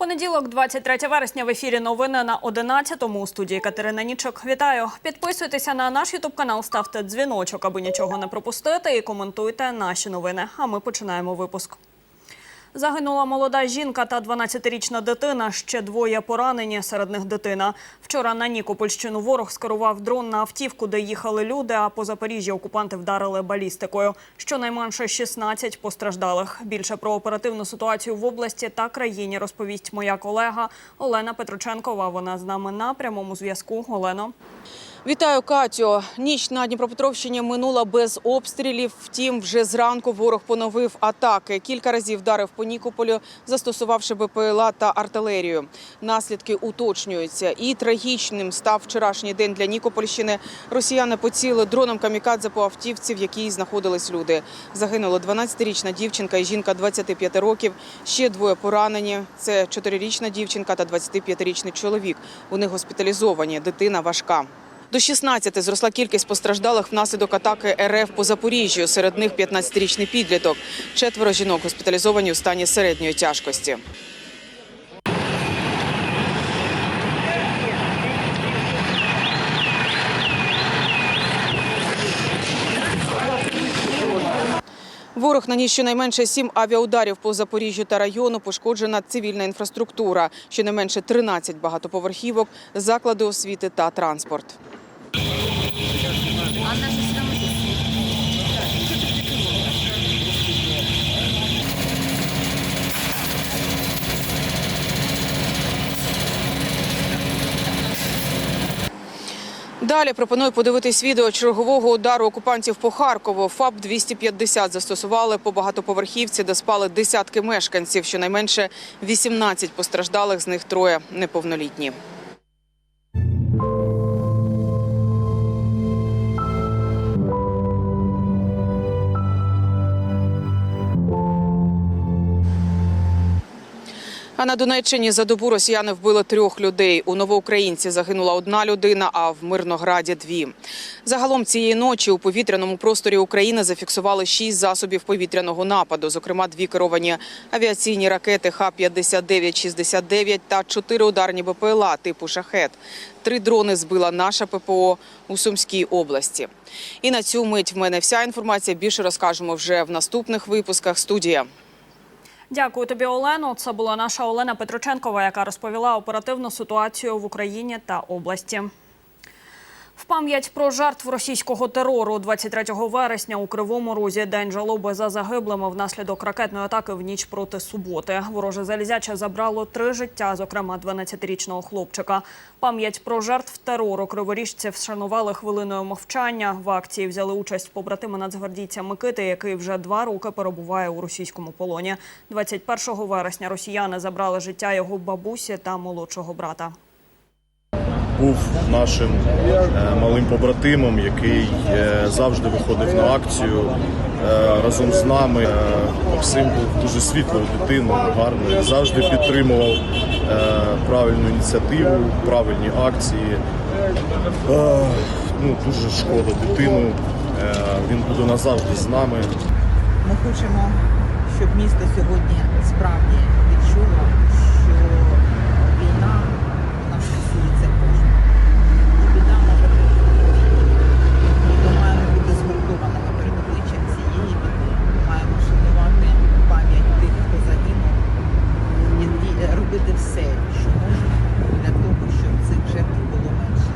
Понеділок, 23 вересня, в ефірі новини на 11-му. У студії Катерина Нічок. Вітаю. Підписуйтеся на наш ютуб канал, ставте дзвіночок, аби нічого не пропустити, і коментуйте наші новини. А ми починаємо випуск. Загинула молода жінка та 12-річна дитина. Ще двоє поранені, серед них дитина. Вчора на Нікопольщину ворог скерував дрон на автівку, де їхали люди. А по Запоріжжі окупанти вдарили балістикою. Щонайменше 16 постраждалих. Більше про оперативну ситуацію в області та країні розповість моя колега Олена Петроченкова. Вона з нами на прямому зв'язку. Олено. Вітаю, Катю. Ніч на Дніпропетровщині минула без обстрілів. Втім, вже зранку ворог поновив атаки. Кілька разів вдарив по Нікополю, застосувавши БПЛА та артилерію. Наслідки уточнюються. І трагічним став вчорашній день для Нікопольщини. Росіяни поцілили дроном камікадзе по автівці, в якій знаходились люди. Загинула 12-річна дівчинка і жінка 25 років. Ще двоє поранені. Це 4-річна дівчинка та 25-річний чоловік. Вони госпіталізовані. Дитина важка. До 16 зросла кількість постраждалих внаслідок атаки РФ по Запоріжжю. Серед них 15-річний підліток. Четверо жінок госпіталізовані у стані середньої тяжкості. Ворог наніс щонайменше сім авіаударів по Запоріжжю та району. Пошкоджена цивільна інфраструктура. Щонайменше 13 багатоповерхівок, заклади освіти та транспорт. Далі пропоную подивитись відео чергового удару окупантів по Харкову. ФАП 250 застосували по багатоповерхівці, де спали десятки мешканців. Щонайменше 18 постраждалих, з них троє неповнолітні. А на Донеччині за добу росіяни вбили трьох людей. У Новоукраїнці загинула одна людина, а в Мирнограді дві. Загалом цієї ночі у повітряному просторі України зафіксували шість засобів повітряного нападу, зокрема дві керовані авіаційні ракети Х-59-69 та чотири ударні БПЛА типу «Шахет». Три дрони збила наша ППО у Сумській області. І на цю мить в мене вся інформація. Більше розкажемо вже в наступних випусках. Студія. Дякую тобі, Олено. Це була наша Олена Петроченкова, яка розповіла оперативну ситуацію в Україні та області. В пам'ять про жертв російського терору 23 вересня у Кривому Розі день жалоби за загиблими внаслідок ракетної атаки в ніч проти суботи. Вороже залізяче забрало три життя, зокрема 12-річного хлопчика. Пам'ять про жертв терору криворіжці вшанували хвилиною мовчання. В акції взяли участь побратими нацгвардійця Микити, який вже два роки перебуває у російському полоні. 21 вересня росіяни забрали життя його бабусі та молодшого брата. Був нашим е, малим побратимом, який е, завжди виходив на акцію е, разом з нами. Максим був дуже світлою дитиною, гарною, завжди підтримував правильну ініціативу, правильні акції. Ну, дуже шкода дитину. Він буде назавжди з нами. Ми хочемо, щоб місто сьогодні справді відчуло, що війна вона стосується кожного. І біда може бути кожному. Ми маємо бути згуртованими перед обличчям цієї біди. Ми маємо шанувати пам'ять тих, хто загинув, і і робити все, що можемо для того, щоб цих жертв було менше.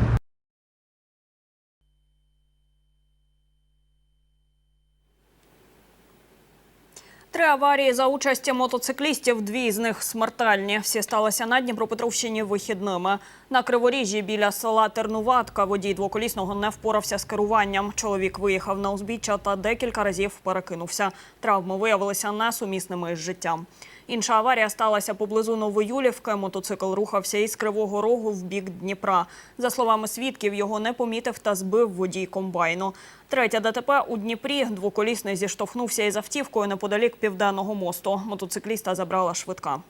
Три аварії за участі мотоциклістів, дві з них смертельні. Всі сталися на Дніпропетровщині вихідними. На Криворіжжі біля села Тернуватка водій двоколісного не впорався з керуванням. Чоловік виїхав на узбіччя та декілька разів перекинувся. Травми виявилися несумісними із життям. Інша аварія сталася поблизу Новоюлівки. Мотоцикл рухався із Кривого Рогу в бік Дніпра. За словами свідків, його не помітив та збив водій комбайну. Третя ДТП у Дніпрі. Двоколісний зіштовхнувся із автівкою неподалік Південного мосту. Мотоцикліста забрала швидка.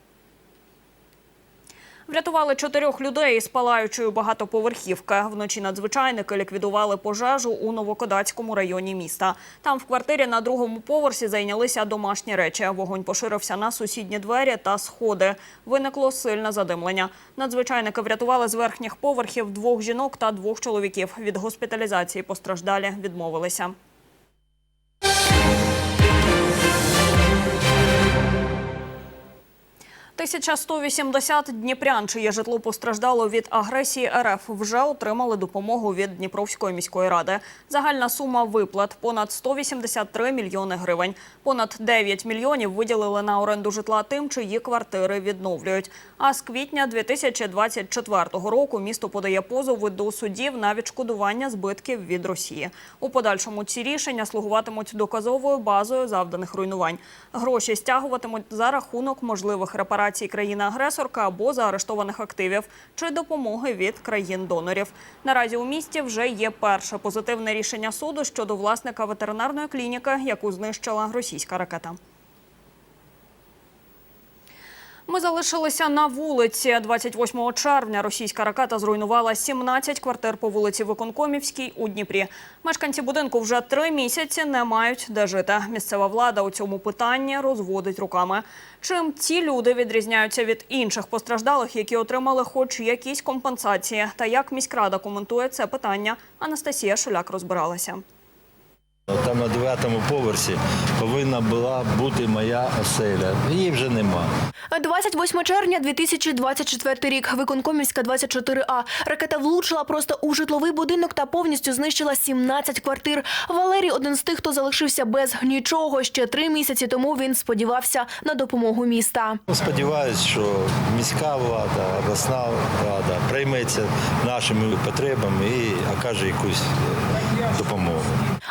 Врятували чотирьох людей із палаючої багатоповерхівки. Вночі надзвичайники ліквідували пожежу у Новокодацькому районі міста. Там в квартирі на другому поверсі зайнялися домашні речі. Вогонь поширився на сусідні двері та сходи. Виникло сильне задимлення. Надзвичайники врятували з верхніх поверхів двох жінок та двох чоловіків. Від госпіталізації постраждалі відмовилися. – 1180 дніпрян, чиє житло постраждало від агресії РФ, вже отримали допомогу від Дніпровської міської ради. Загальна сума виплат – понад 183 мільйони гривень. Понад 9 мільйонів виділили на оренду житла тим, чиї квартири відновлюють. А з квітня 2024 року місто подає позови до судів на відшкодування збитків від Росії. У подальшому ці рішення слугуватимуть доказовою базою завданих руйнувань. Гроші стягуватимуть за рахунок можливих репарацій країни-агресорка або заарештованих активів чи допомоги від країн-донорів. Наразі у місті вже є перше позитивне рішення суду щодо власника ветеринарної клініки, яку знищила російська ракета. Ми залишилися на вулиці. 28 червня російська ракета зруйнувала 17 квартир по вулиці Виконкомівській у Дніпрі. Мешканці будинку вже три місяці не мають де жити. Місцева влада у цьому питанні розводить руками. Чим ці люди відрізняються від інших постраждалих, які отримали хоч якісь компенсації? Та як міськрада коментує це питання? Анастасія Шуляк розбиралася. Там на дев'ятому поверсі повинна була бути моя оселя. Її вже нема. 28 червня 2024 рік. Виконкомівська 24А. Ракета влучила просто у житловий будинок та повністю знищила 17 квартир. Валерій один з тих, хто залишився без нічого. Ще три місяці тому він сподівався на допомогу міста. Сподіваюсь, що міська влада, обласна влада прийметься нашими потребами і окаже якусь допомогу.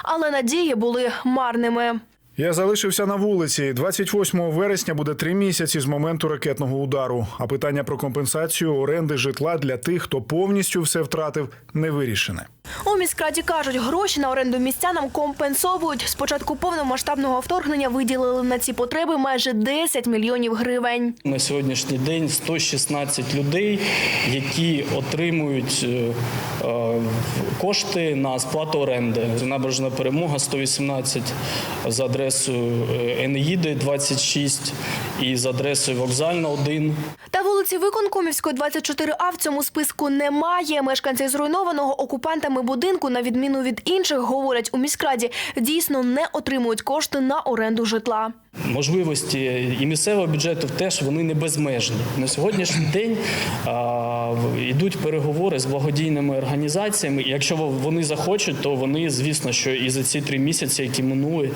Але надії були марними. Я залишився на вулиці. 28 вересня буде три місяці з моменту ракетного удару. А питання про компенсацію оренди житла для тих, хто повністю все втратив, не вирішене. У міськраді кажуть, гроші на оренду містянам компенсовують. З початку повномасштабного вторгнення виділили на ці потреби майже 10 мільйонів гривень. На сьогоднішній день 116 людей, які отримують е, е, кошти на сплату оренди. Набережна перемога 118 за адресою е, Енеїди 26 і з адресою Вокзальна 1. Та вулиці Виконкомівської 24А в цьому списку немає. Мешканці зруйнованого окупантами будинку, на відміну від інших, говорять у міськраді, дійсно не отримують кошти на оренду житла. Можливості і місцевого бюджету теж вони не безмежні. На сьогоднішній день а, йдуть переговори з благодійними організаціями. Якщо вони захочуть, то вони, звісно, що і за ці три місяці, які минули,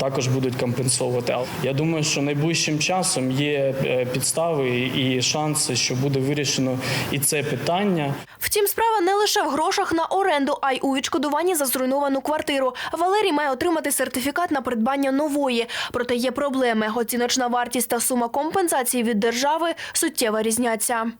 також будуть компенсовувати. Я думаю, що найближчим часом є е, підстави і шанси, що буде вирішено і це питання. Втім, справа не лише в грошах на оренду, а й у відшкодуванні за зруйновану квартиру. Валерій має отримати сертифікат на придбання нової. Проте є проблеми. Оціночна вартість та сума компенсації від держави суттєво різняться.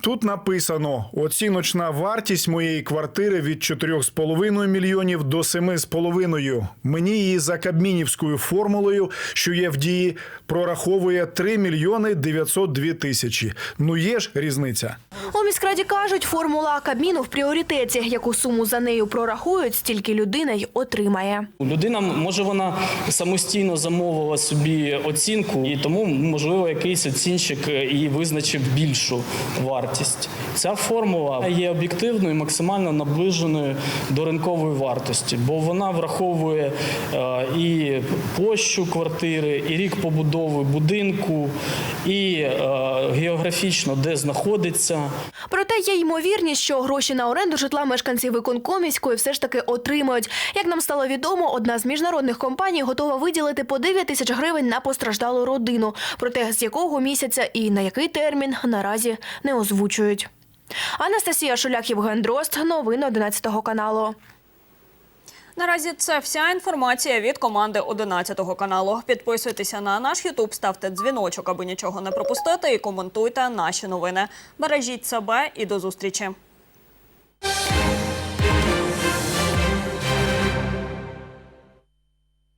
Тут написано: оціночна вартість моєї квартири від 4,5 мільйонів до 7,5. Мені її за кабмінівською формулою, що є в дії, прораховує 3 мільйони 902 тисячі. Ну є ж різниця. У міськраді кажуть, формула Кабміну в пріоритеті. Яку суму за нею прорахують, стільки людина й отримає. Людина може вона самостійно замовила собі оцінку, і тому можливо якийсь оцінщик е, і визначив більшу вартість. Ця формула є об'єктивною, і максимально наближеною до ринкової вартості, бо вона враховує е, і площу квартири, і рік побудови будинку, і е, географічно де знаходиться. Проте є ймовірність, що гроші на оренду житла мешканці виконкомівської все ж таки отримають. Як нам стало відомо, одна з міжнародних компаній готова виділити по 9 тисяч гривень на постраждалу родину. Проте з якого місяця і на який термін наразі озвучують. Анастасія Шуляк, Євген Дрозд. Новини 11 каналу. Наразі це вся інформація від команди 11 каналу. Підписуйтеся на наш Ютуб, ставте дзвіночок, аби нічого не пропустити, і коментуйте наші новини. Бережіть себе і до зустрічі.